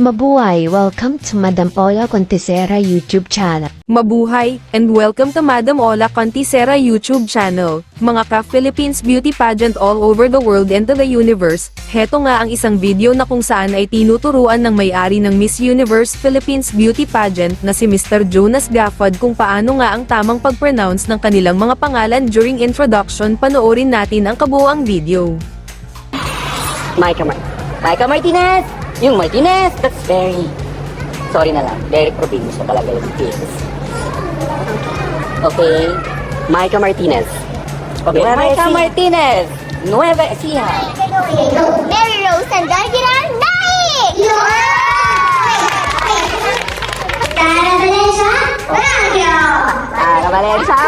Mabuhay! Welcome to Madam Ola Contisera YouTube channel. Mabuhay, and welcome to Madam Ola Contisera YouTube channel. Mga ka-Philippines beauty pageant all over the world and to the universe. Heto nga ang isang video na kung saan ay tinuturuan ng may-ari ng Miss Universe Philippines beauty pageant na si Mr. Jonas Gafford kung paano nga ang tamang pag-pronounce ng kanilang mga pangalan during introduction. Panoorin natin ang kabuuang video. Micah Mart. Micah Martinez! Yung Martinez, that's very... Sorry na lang, very probinsya talaga yung things. Okay, Micah Martinez. Okay, Nueva Micah Ecija. Martinez! Nueva Ecija. Mary Rose and Darkiran Night! Tara Valencia, Baguio! Tara Valencia.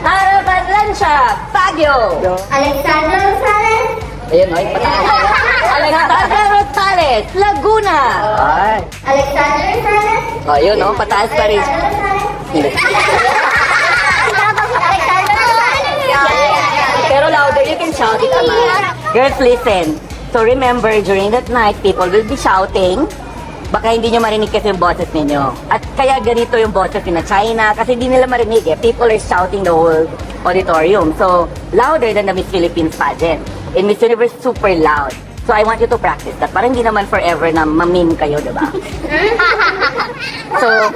Tara Valencia, Baguio. Alexander Rosales, No, yung pataas. Alexander Rosales, Laguna. Ay. Alexander Rosales, Oh, yun, no, pataas pa rin. Pero louder, you can shout it, Ama. Girls, listen. So remember, during that night, people will be shouting. Baka hindi nyo marinig kasi yung boses ninyo. At kaya ganito yung boses na China kasi hindi nila marinig eh. People are shouting the whole auditorium. So, louder than the Miss Philippines pageant. In Miss Universe, super loud. So, I want you to practice that. Para hindi naman forever na mamim kayo, di ba? so,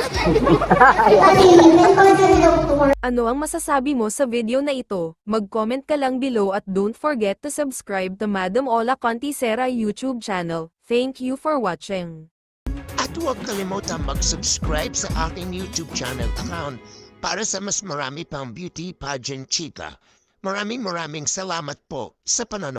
Ano ang masasabi mo sa video na ito? Mag-comment ka lang below at don't forget to subscribe to Madam Ola Contisera YouTube channel. Thank you for watching. At huwag kalimutan mag-subscribe sa aking YouTube channel account para sa mas marami pang beauty pageant chika. Maraming maraming salamat po sa panonood.